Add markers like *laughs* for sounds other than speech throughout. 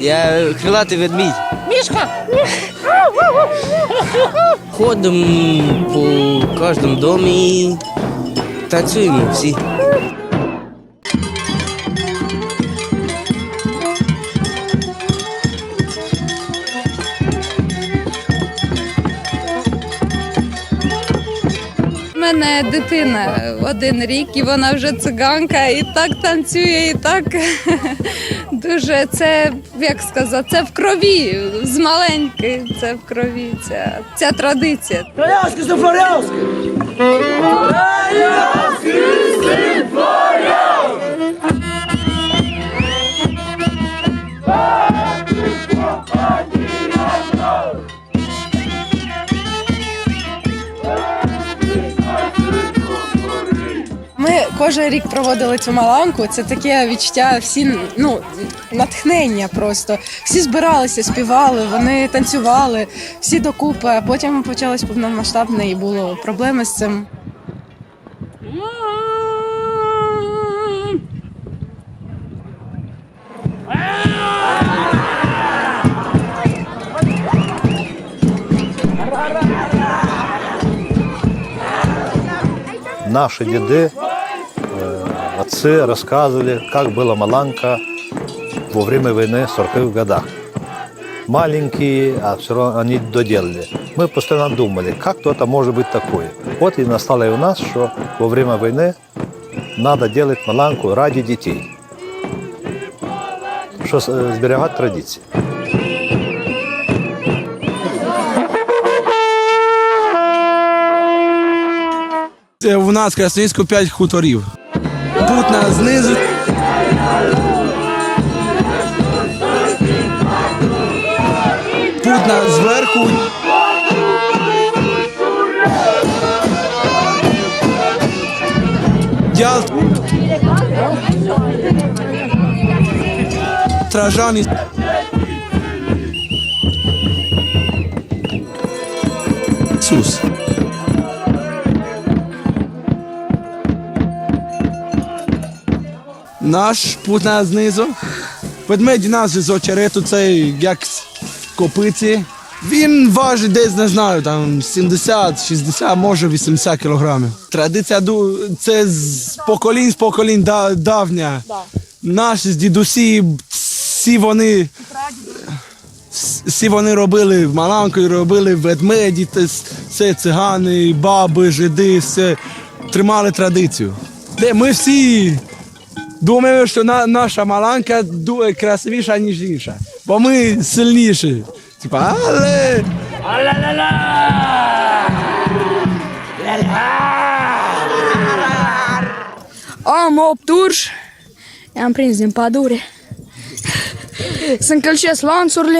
Я крилатий ведмідь. Мішка! Ходимо по кожному домі танцюємо всі. Мене дитина один рік, і вона вже циганка, і так танцює, і так *laughs* дуже це як сказати, це в крові. З маленьки це в крові. Ця, ця традиція. Троянський за кожен рік проводили цю маланку. Це таке відчуття, всі ну натхнення просто. Всі збиралися, співали, вони танцювали, всі докупи. А потім почалось повномасштабне і було проблеми з цим. Наши деды, э, отцы рассказывали, как была Маланка во время войны в 40-х годах. Маленькие, а все равно они доделали. Мы постоянно думали, как то это может быть такое. Вот и настало и у нас, что во время войны надо делать Маланку ради детей, что э, сберегать традиции. Це У нас в Красноїльську 5 хуторів. Путна знизу. Путна зверху. Дял. Тражані. Ісус. Наш путна знизу. Ведмедь нас з очерету, це як копиці. Він важить десь, не знаю, там 70, 60, може 80 кілограмів. Традиція це з поколінь з поколінь да- давня. Наші з дідусі, всі вони. Всі вони робили маланку, робили ведмеді, все цигани, баби, жиди, все тримали традицію. Де ми всі Думаю, що на, наша маланка ду- красивіша, ніж інша. Бо ми сильніші. Типа, але. Am opturs. Am prins din pădure. Să încălcesc lanțurile.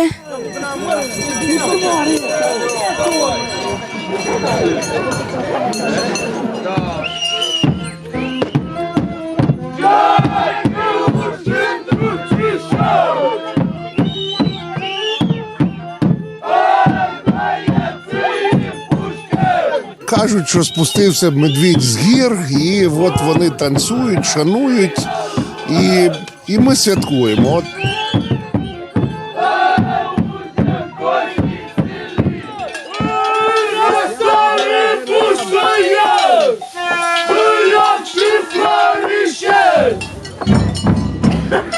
Кажуть, що спустився медвідь з гір, і от вони танцюють, шанують, і і ми святкуємо. От. Yeah!